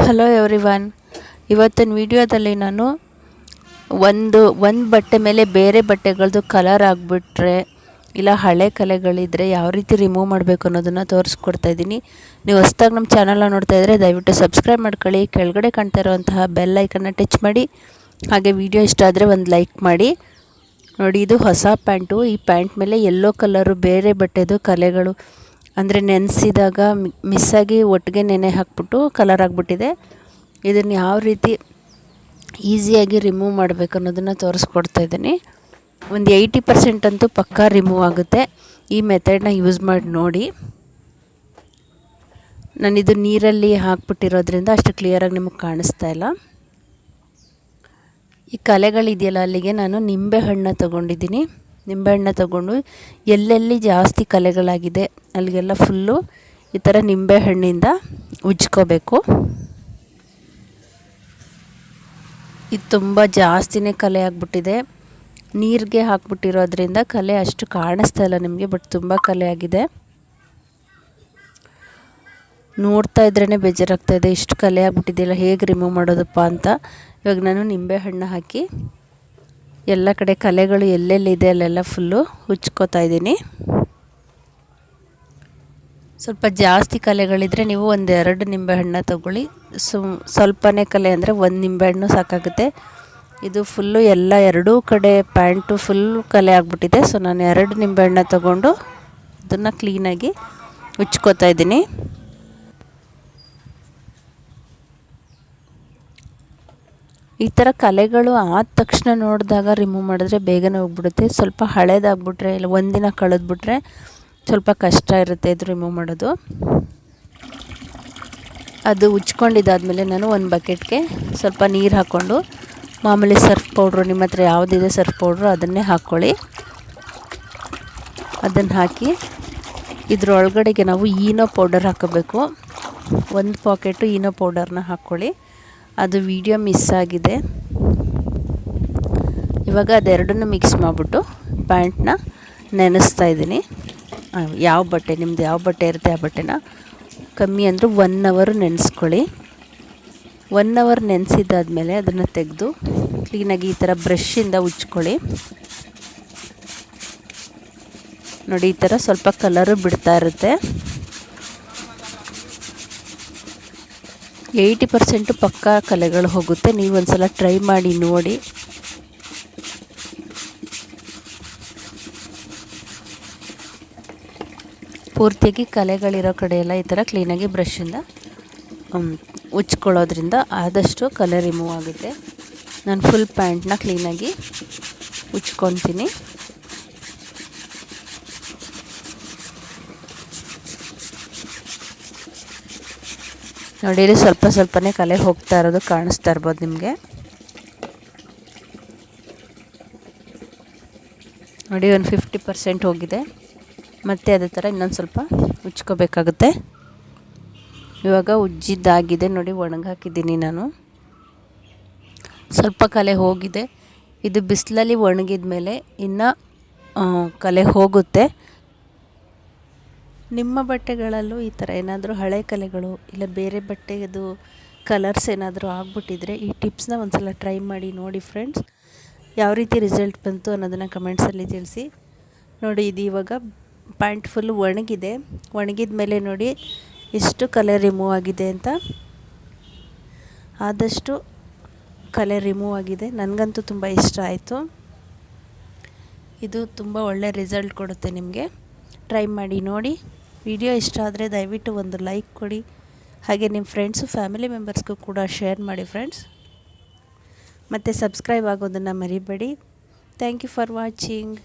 Hello everyone ಇವತ್ತಿನ ವಿಡಿಯೋದಲ್ಲಿ ನಾನು ಒಂದು ಒಂದು ಬಟ್ಟೆ ಮೇಲೆ ಬೇರೆ ಬಟ್ಟೆಗಳದ್ದು ಕಲರ್ ಆಗಿಬಿಟ್ರೆ, ಇಲ್ಲ ಹಳೆ ಕಲೆಗಳಿದ್ದರೆ ಯಾವ ರೀತಿ ರಿಮೂವ್ ಮಾಡಬೇಕು ಅನ್ನೋದನ್ನು ತೋರಿಸ್ಕೊಡ್ತಾ ಇದ್ದೀನಿ. ನೀವು ಹೊಸ್ದಾಗಿ ನಮ್ಮ ಚಾನಲ್ನ ನೋಡ್ತಾ ಇದ್ದರೆ ದಯವಿಟ್ಟು ಸಬ್ಸ್ಕ್ರೈಬ್ ಮಾಡ್ಕೊಳ್ಳಿ. ಕೆಳಗಡೆ ಕಾಣ್ತಾ ಇರುವಂತಹ ಬೆಲ್ ಐಕನ್ನ ಟಚ್ ಮಾಡಿ. ಹಾಗೆ ವಿಡಿಯೋ ಇಷ್ಟ ಆದರೆ ಒಂದು ಲೈಕ್ ಮಾಡಿ. ನೋಡಿ, ಇದು ಹೊಸ ಪ್ಯಾಂಟು ಈ ಪ್ಯಾಂಟ್ ಮೇಲೆ ಯೆಲ್ಲೋ ಕಲರು ಬೇರೆ ಬಟ್ಟೆದು ಕಲೆಗಳು ಅಂದರೆ ನೆನೆಸಿದಾಗ ಮಿಸ್ಸಾಗಿ ಒಟ್ಟಿಗೆ ನೆನೆ ಹಾಕ್ಬಿಟ್ಟು ಕಲರ್ ಆಗಿಬಿಟ್ಟಿದೆ. ಇದನ್ನು ಯಾವ ರೀತಿ ಈಸಿಯಾಗಿ ರಿಮೂವ್ ಮಾಡಬೇಕು ಅನ್ನೋದನ್ನು ತೋರಿಸ್ಕೊಡ್ತಾ ಇದ್ದೀನಿ. ಒಂದು ಏಯ್ಟಿ ಪರ್ಸೆಂಟ್ ಅಂತೂ ಪಕ್ಕಾ ರಿಮೂವ್ ಆಗುತ್ತೆ. ಈ ಮೆಥಡ್ನ ಯೂಸ್ ಮಾಡಿ ನೋಡಿ. ನಾನಿದು ನೀರಲ್ಲಿ ಹಾಕ್ಬಿಟ್ಟಿರೋದ್ರಿಂದ ಅಷ್ಟು ಕ್ಲಿಯರಾಗಿ ನಿಮಗೆ ಕಾಣಿಸ್ತಾ ಇಲ್ಲ. ಈ ಕಲೆಗಳಿದೆಯಲ್ಲ ಅಲ್ಲಿಗೆ ನಾನು ನಿಂಬೆ ಹಣ್ಣನ್ನ ತೊಗೊಂಡಿದ್ದೀನಿ. ನಿಂಬೆಹಣ್ಣ ತಗೊಂಡು ಎಲ್ಲೆಲ್ಲಿ ಜಾಸ್ತಿ ಕಲೆಗಳಾಗಿದೆ, ಅಲ್ಲಿಗೆಲ್ಲ ಫುಲ್ಲು ಈ ಥರ ನಿಂಬೆಹಣ್ಣಿಂದ ಉಜ್ಕೋಬೇಕು. ಇದು ತುಂಬ ಜಾಸ್ತಿನೇ ಕಲೆ ಆಗಿಬಿಟ್ಟಿದೆ. ನೀರಿಗೆ ಹಾಕ್ಬಿಟ್ಟಿರೋದ್ರಿಂದ ಕಲೆ ಅಷ್ಟು ಕಾಣಿಸ್ತಾ ಇಲ್ಲ ನಿಮಗೆ ಬಟ್ ತುಂಬ ಕಲೆ ಆಗಿದೆ. ನೋಡ್ತಾ ಇದ್ರೇ ಬೇಜಾರಾಗ್ತಾ ಇದೆ, ಇಷ್ಟು ಕಲೆ ಆಗಿಬಿಟ್ಟಿದೆಯಲ್ಲ, ಹೇಗೆ ರಿಮೂವ್ ಮಾಡೋದಪ್ಪ ಅಂತ. ಇವಾಗ ನಾನು ನಿಂಬೆಹಣ್ಣು ಹಾಕಿ ಎಲ್ಲ ಕಡೆ ಕಲೆಗಳು ಎಲ್ಲೆಲ್ಲಿದೆ ಅಲ್ಲೆಲ್ಲ ಫುಲ್ಲು ಹುಚ್ಕೋತಾ ಇದ್ದೀನಿ. ಸ್ವಲ್ಪ ಜಾಸ್ತಿ ಕಲೆಗಳಿದ್ದರೆ ನೀವು ಒಂದೆರಡು ನಿಂಬೆಹಣ್ಣು ತಗೊಳ್ಳಿ. ಸುಮ್ ಸ್ವಲ್ಪನೇ ಕಲೆ ಅಂದರೆ ಒಂದು ನಿಂಬೆಹಣ್ಣು ಸಾಕಾಗುತ್ತೆ. ಇದು ಫುಲ್ಲು ಎಲ್ಲ ಎರಡೂ ಕಡೆ ಪ್ಯಾಂಟು ಫುಲ್ ಕಲೆ ಆಗಿಬಿಟ್ಟಿದೆ. ಸೊ ನಾನು ಎರಡು ನಿಂಬೆಹಣ್ಣು ತಗೊಂಡು ಅದನ್ನು ಕ್ಲೀನಾಗಿ ಉಚ್ಕೋತಾ ಇದ್ದೀನಿ. ಈ ಥರ ಕಲೆಗಳು ಆದ ತಕ್ಷಣ ನೋಡಿದಾಗ ರಿಮೂವ್ ಮಾಡಿದ್ರೆ ಬೇಗನೆ ಹೋಗ್ಬಿಡುತ್ತೆ. ಸ್ವಲ್ಪ ಹಳೇದಾಗ್ಬಿಟ್ರೆ ಇಲ್ಲ ಒಂದಿನ ಕಳೆದ್ಬಿಟ್ರೆ ಸ್ವಲ್ಪ ಕಷ್ಟ ಇರುತ್ತೆ ಇದು ರಿಮೂವ್ ಮಾಡೋದು. ಅದು ಉಚ್ಕೊಂಡಿದ್ದಾದಮೇಲೆ ನಾನು ಒಂದು ಬಕೆಟ್ಗೆ ಸ್ವಲ್ಪ ನೀರು ಹಾಕ್ಕೊಂಡು ಮಾಮೂಲಿ ಸರ್ಫ್ ಪೌಡ್ರು ನಿಮ್ಮ ಹತ್ರ ಯಾವುದಿದೆ ಸರ್ಫ್ ಪೌಡ್ರು ಅದನ್ನೇ ಹಾಕ್ಕೊಳ್ಳಿ ಅದನ್ನು ಹಾಕಿ ಇದರೊಳಗಡೆಗೆ ನಾವು ಈನೋ ಪೌಡರ್ ಹಾಕಬೇಕು. ಒಂದು ಪಾಕೆಟು ಈನೋ ಪೌಡರ್ನ ಹಾಕ್ಕೊಳ್ಳಿ ಅದು ವಿಡಿಯೋ ಮಿಸ್ ಆಗಿದೆ. ಇವಾಗ ಅದೆರಡನ್ನೂ ಮಿಕ್ಸ್ ಮಾಡಿಬಿಟ್ಟು ಪ್ಯಾಂಟ್ನ ನೆನೆಸ್ತಾ ಇದ್ದೀನಿ. ಯಾವ ಬಟ್ಟೆ ನಿಮ್ಮದು ಯಾವ ಬಟ್ಟೆ ಇರುತ್ತೆ ಆ ಬಟ್ಟೆನ? ಕಮ್ಮಿ ಅಂದರೂ ಒನ್ ಅವರು ನೆನೆಸ್ಕೊಳ್ಳಿ. ಒನ್ ಅವರ್ ನೆನೆಸಿದ್ದಾದಮೇಲೆ ಅದನ್ನು ತೆಗೆದು ಕ್ಲೀನಾಗಿ ಈ ಥರ ಬ್ರಷಿಂದ ಉಚ್ಕೊಳ್ಳಿ ನೋಡಿ, ಈ ಥರ ಸ್ವಲ್ಪ ಕಲರು ಬಿಡ್ತಾ ಇರುತ್ತೆ. ಏಯ್ಟಿ ಪರ್ಸೆಂಟು ಪಕ್ಕಾ ಕಲೆಗಳು ಹೋಗುತ್ತೆ. ನೀವು ಒಂದು ಸಲ ಟ್ರೈ ಮಾಡಿ ನೋಡಿ. ಪೂರ್ತಿಯಾಗಿ ಕಲೆಗಳಿರೋ ಕಡೆಯೆಲ್ಲ ಈ ಥರ ಕ್ಲೀನಾಗಿ ಬ್ರಷಿಂದ ಉಚ್ಕೊಳ್ಳೋದ್ರಿಂದ ಆದಷ್ಟು ಕಲೆ ರಿಮೂವ್ ಆಗುತ್ತೆ. ನಾನು ಫುಲ್ ಪ್ಯಾಂಟ್ನ ಕ್ಲೀನಾಗಿ ಉಚ್ಕೊತೀನಿ. ನೋಡಿರಿ ಸ್ವಲ್ಪ ಸ್ವಲ್ಪನೇ ಕಲೆ ಹೋಗ್ತಾ ಇರೋದು ಕಾಣಿಸ್ತಾ ಇರ್ಬೋದು ನಿಮಗೆ. ನೋಡಿ ಒಂದು ಫಿಫ್ಟಿ ಪರ್ಸೆಂಟ್ ಹೋಗಿದೆ. ಮತ್ತು ಅದೇ ಥರ ಇನ್ನೊಂದು ಸ್ವಲ್ಪ ಉಜ್ಕೋಬೇಕಾಗುತ್ತೆ ಇವಾಗ ಉಜ್ಜಿದ್ದಾಗಿದೆ ನೋಡಿ, ಒಣಗಾಕಿದ್ದೀನಿ ನಾನು. ಸ್ವಲ್ಪ ಕಲೆ ಹೋಗಿದೆ. ಇದು ಬಿಸಿಲಲ್ಲಿ ಒಣಗಿದ ಮೇಲೆ ಇನ್ನು ಕಲೆ ಹೋಗುತ್ತೆ. ನಿಮ್ಮ ಬಟ್ಟೆಗಳಲ್ಲೂ ಈ ಥರ ಏನಾದರೂ ಹಳೆ ಕಲೆಗಳು ಇಲ್ಲ ಬೇರೆ ಬಟ್ಟೆದು ಕಲರ್ಸ್ ಏನಾದರೂ ಆಗಿಬಿಟ್ಟಿದ್ರೆ ಈ ಟಿಪ್ಸ್ನ ಒಂದು ಸಲ ಟ್ರೈ ಮಾಡಿ ನೋಡಿ ಫ್ರೆಂಡ್ಸ್. ಯಾವ ರೀತಿ ರಿಸಲ್ಟ್ ಬಂತು ಅನ್ನೋದನ್ನು ಕಮೆಂಟ್ಸಲ್ಲಿ ತಿಳಿಸಿ. ನೋಡಿ, ಇದು ಇವಾಗ ಪ್ಯಾಂಟ್ ಫುಲ್ ಒಣಗಿದೆ. ಒಣಗಿದ ಮೇಲೆ ನೋಡಿ ಎಷ್ಟು ಕಲರ್ ರಿಮೂವ್ ಆಗಿದೆ ಅಂತ. ಆದಷ್ಟು ಕಲರ್ ರಿಮೂವ್ ಆಗಿದೆ. ನನಗಂತೂ ತುಂಬ ಇಷ್ಟ ಆಯಿತು. ಇದು ತುಂಬ ಒಳ್ಳೆ ರಿಸಲ್ಟ್ ಕೊಡುತ್ತೆ ನಿಮಗೆ. ಟ್ರೈ ಮಾಡಿ ನೋಡಿ. ವಿಡಿಯೋ ಇಷ್ಟ ಆದರೆ ದಯವಿಟ್ಟು ಒಂದು ಲೈಕ್ ಕೊಡಿ. ಹಾಗೆ ನಿಮ್ಮ ಫ್ರೆಂಡ್ಸು ಫ್ಯಾಮಿಲಿ ಮೆಂಬರ್ಸ್ಗೂ ಕೂಡ ಶೇರ್ ಮಾಡಿ ಫ್ರೆಂಡ್ಸ್ ಮತ್ತು ಸಬ್ಸ್ಕ್ರೈಬ್ ಆಗೋದನ್ನು ಮರಿಬೇಡಿ. Thank you for watching